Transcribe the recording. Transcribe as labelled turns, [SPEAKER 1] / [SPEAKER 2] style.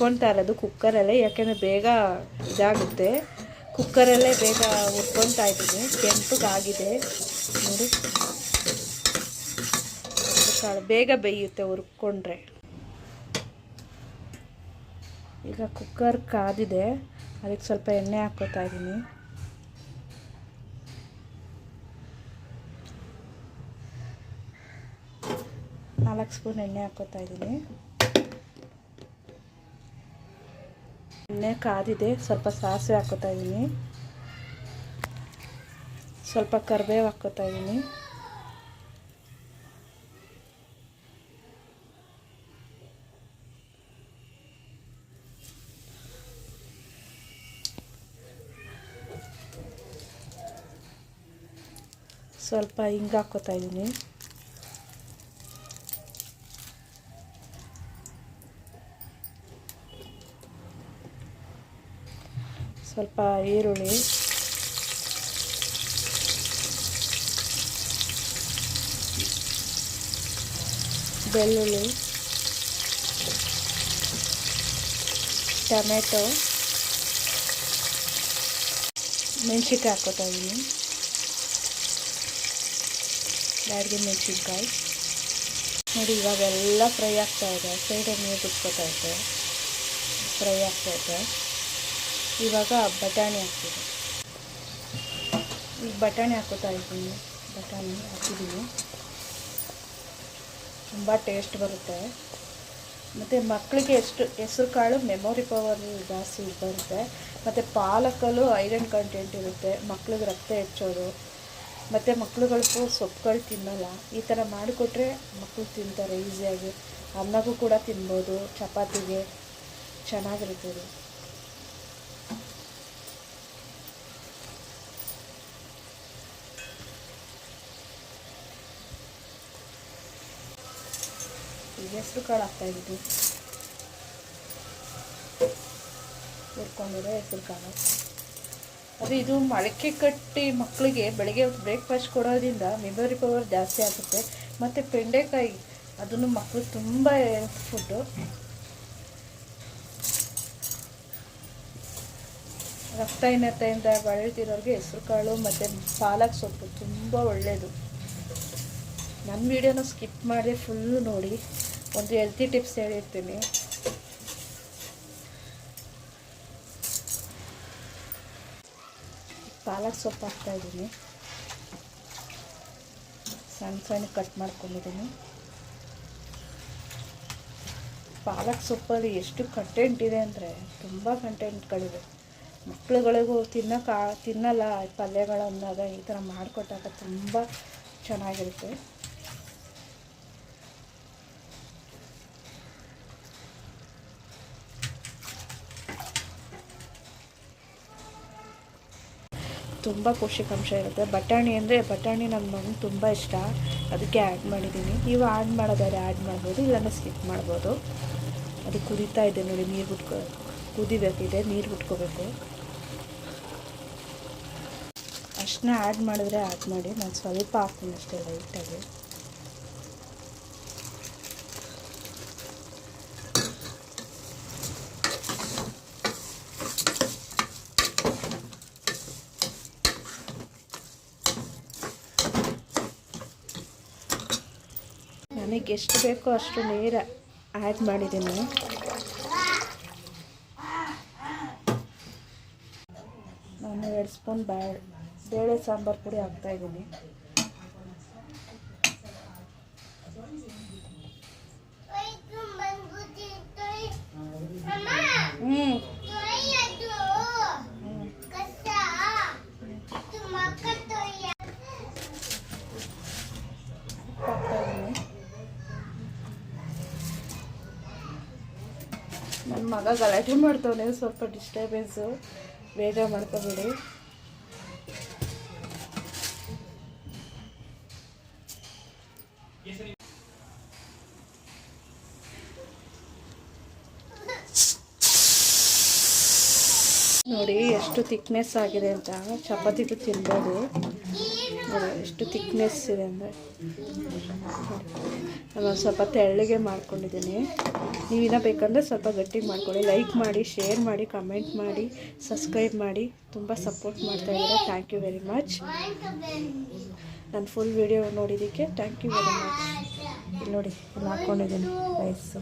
[SPEAKER 1] ಹುರ್ಕೊತಾ ಇರೋದು ಕುಕ್ಕರಲ್ಲೇ, ಯಾಕೆಂದರೆ ಬೇಗ ಇದಾಗುತ್ತೆ. ಕುಕ್ಕರಲ್ಲೇ ಬೇಗ ಹುರ್ಕೊತಾ ಇದ್ದೀನಿ ಕೆಂಪಗಾಗಿದೆ. ನೋಡಿ. ಬೇಗ ಬೇಯುತ್ತೆ ಹುರ್ಕೊಂಡ್ರೆ. ಈಗ ಕುಕ್ಕರ್ ಕಾದಿದೆ. ಅದಕ್ಕೆ ಸ್ವಲ್ಪ ಎಣ್ಣೆ ಹಾಕ್ಕೋತಾ ಇದ್ದೀನಿ ನಾಲ್ಕು ಸ್ಪೂನ್ ಎಣ್ಣೆ ಹಾಕ್ಕೋತಾ ಇದ್ದೀನಿ ಎಣ್ಣೆ ಕಾದಿದೆ ಸ್ವಲ್ಪ ಸಾಸಿವೆ ಹಾಕೋತಾ ಇದ್ದೀನಿ ಸ್ವಲ್ಪ ಕರಿಬೇವು ಹಾಕ್ಕೋತಾ ಇದ್ದೀನಿ ಸ್ವಲ್ಪ ಹಿಂಗೆ ಹಾಕೋತಾ ಇದ್ದೀನಿ ಸ್ವಲ್ಪ ಈರುಳ್ಳಿ. ಬೆಳ್ಳುಳ್ಳಿ. ಟೊಮೆಟೊ. ಮೆಣಸಿನ್ಕಾಯಿ ಹಾಕೋತಾ ಇದ್ದೀನಿ ಬ್ಯಾಡ್ಗೆ ಮೆಣಸಿನ್ಕಾಯಿ. ನೋಡಿ, ಇವಾಗೆಲ್ಲ ಫ್ರೈ ಆಗ್ತಾ ಇದೆ. ಸೈಡಲ್ಲಿ ನೀರು ಬಿಟ್ಕೋತಾ ಇದೆ. ಫ್ರೈ ಆಗ್ತಾ ಇದೆ. ಇವಾಗ ಬಟಾಣಿ ಹಾಕ್ತೀವಿ ಈಗ ಬಟಾಣಿ ಹಾಕೋತಾ ಇದ್ದೀನಿ. ಬಟಾಣಿ ಹಾಕಿದ್ದೀನಿ. ತುಂಬ ಟೇಸ್ಟ್ ಬರುತ್ತೆ. ಮತ್ತು ಮಕ್ಕಳಿಗೆ ಎಷ್ಟು, ಹೆಸ್ರು ಕಾಳು ಮೆಮೊರಿ ಪವರ್ ಜಾಸ್ತಿ ಬರುತ್ತೆ. ಮತ್ತು ಪಾಲಕಲ್ಲೂ ಐರನ್ ಕಂಟೆಂಟ್ ಇರುತ್ತೆ. ಮಕ್ಳಿಗೆ ರಕ್ತ ಹೆಚ್ಚೋದು. ಮತ್ತು ಮಕ್ಳುಗಳಿಗೂ ಸೊಪ್ಪುಗಳು ತಿನ್ನಲ್ಲ. ಈ ಥರ ಮಾಡಿಕೊಟ್ರೆ ಮಕ್ಕಳು ತಿಂತಾರೆ ಈಸಿಯಾಗಿ ಅನ್ನಕ್ಕೂ ಕೂಡ ತಿನ್ಬೋದು, ಚಪಾತಿಗೆ. ಚೆನ್ನಾಗಿರ್ತದೆ ಹೆಸ್ರು ಕಾಳು ಹಾಕ್ತಾಯಿದ್ದೀನಿ ಹುರ್ಕೊಂಡಿರೋ ಹೆಸರು ಕಾಳು. ಅದು ಇದು ಮೊಳಕೆ ಕಟ್ಟಿ ಮಕ್ಕಳಿಗೆ ಬೆಳಗ್ಗೆ ಬ್ರೇಕ್ಫಾಸ್ಟ್ ಕೊಡೋದ್ರಿಂದ ಮೆಮೊರಿ ಪವರ್ ಜಾಸ್ತಿ ಆಗುತ್ತೆ. ಮತ್ತು ಬೆಂಡೆಕಾಯಿ, ಅದನ್ನು ಮಕ್ಕಳು ತುಂಬ ಫುಡ್ಡು ರಕ್ತಹೀನತೆಯಿಂದ ಬಳಲ್ತಿರೋರಿಗೆ ಹೆಸರು ಕಾಳು ಮತ್ತು ಪಾಲಕ್ ಸೊಪ್ಪು ತುಂಬ ಒಳ್ಳೆಯದು ನನ್ನ ವೀಡಿಯೋನ ಸ್ಕಿಪ್ ಮಾಡಿ ಫುಲ್ಲು ನೋಡಿ. ಒಂದು ಹೆಲ್ತಿ ಟಿಪ್ಸ್ ಹೇಳಿರ್ತೀನಿ. ಪಾಲಕ್ ಸೊಪ್ಪು ಹಾಕ್ತಾಯಿದ್ದೀನಿ ಸಣ್ಣ ಸಣ್ಣ ಕಟ್ ಮಾಡ್ಕೊಂಡಿದ್ದೀನಿ. ಪಾಲಕ್ ಸೊಪ್ಪಲ್ಲಿ ಎಷ್ಟು ಕಂಟೆಂಟ್ ಇದೆ ಅಂದರೆ ತುಂಬ ಕಂಟೆಂಟ್ಗಳಿವೆ ಮಕ್ಳುಗಳಿಗೂ ತಿನ್ನೋಕೆ ತಿನ್ನಲ್ಲ ಪಲ್ಯಗಳನ್ನಾಗ ಈ ಥರ ಮಾಡಿಕೊಟ್ಟಾಗ ತುಂಬ ಚೆನ್ನಾಗಿರುತ್ತೆ. ತುಂಬ ಪೌಷ್ಟಿಕಾಂಶ ಇರುತ್ತೆ. ಬಟಾಣಿ ಅಂದರೆ ಬಟಾಣಿ ನನ್ನ ಮಗನಿಗೆ ತುಂಬ ಇಷ್ಟ. ಅದಕ್ಕೆ ಆ್ಯಡ್ ಮಾಡಿದ್ದೀನಿ ನೀವು ಆ್ಯಡ್ ಮಾಡೋದಾದ್ರೆ ಆ್ಯಡ್ ಮಾಡ್ಬೋದು, ಇಲ್ಲಾಂದರೆ ಸ್ಕಿಪ್ ಮಾಡ್ಬೋದು. ಅದು ಕುದೀತಾ ಇದೆ ನೋಡಿ, ನೀರು ಬಿಟ್ಕೊ ಕುದಿಬೇಕಿದೆ, ನೀರು ಬಿಟ್ಕೋಬೇಕು ಅಷ್ಟನ್ನ ಆ್ಯಡ್ ಮಾಡಿದ್ರೆ ಆ್ಯಡ್ ಮಾಡಿ. ನಾನು ಸ್ವಲ್ಪ ಹಾಕ್ತೀನಿ ಅಷ್ಟೇ ಲೈಟಾಗಿ ನನಗೆ ಎಷ್ಟು ಬೇಕೋ ಅಷ್ಟು ನೀರು ಆ್ಯಡ್ ಮಾಡಿದ್ದೀನಿ. ನಾನು ಎರಡು ಸ್ಪೂನ್ ಬೇಳೆ ಸಾಂಬಾರು ಪುಡಿ ಹಾಕ್ತಾಯಿದ್ದೀನಿ ನನ್ನ ಮಗ ಗಲಾಟೆ ಮಾಡ್ತವನೆ, ಸ್ವಲ್ಪ ಡಿಸ್ಟರ್ಬೆನ್ಸು ಬೇಗ ಮಾಡ್ಕೋಬೇಡಿ. ನೋಡಿ, ಎಷ್ಟು ತಿಕ್ನೆಸ್ ಆಗಿದೆ ಅಂತ. ಚಪಾತಿಗೂ ತಿನ್ಬೋದು. ಎಷ್ಟು ತಿಕ್ನೆಸ್ ಇದೆ ಅಂದರೆ. ನಾನು ಸ್ವಲ್ಪ ತೆಳ್ಳಗೆ ಮಾಡ್ಕೊಂಡಿದ್ದೀನಿ. ನೀವಿನ್ನ ಬೇಕಂದರೆ ಸ್ವಲ್ಪ ಗಟ್ಟಿ ಮಾಡ್ಕೊಳ್ಳಿ. ಲೈಕ್ ಮಾಡಿ ಶೇರ್ ಮಾಡಿ ಕಮೆಂಟ್ ಮಾಡಿ ಸಬ್ಸ್ಕ್ರೈಬ್ ಮಾಡಿ. ತುಂಬ ಸಪೋರ್ಟ್ ಮಾಡ್ತಾ ಇದ್ದೀರಾ. ಥ್ಯಾಂಕ್ ಯು ವೆರಿ ಮಚ್ ನಾನು ಫುಲ್ ವಿಡಿಯೋ ನೋಡಿದ್ದಕ್ಕೆ ಥ್ಯಾಂಕ್ ಯು ವೆರಿ ಮಚ್ ಇಲ್ಲಿ ನೋಡಿ, ಇಲ್ಲಿ ಹಾಕ್ಕೊಂಡಿದ್ದೀನಿ. ರೈಸು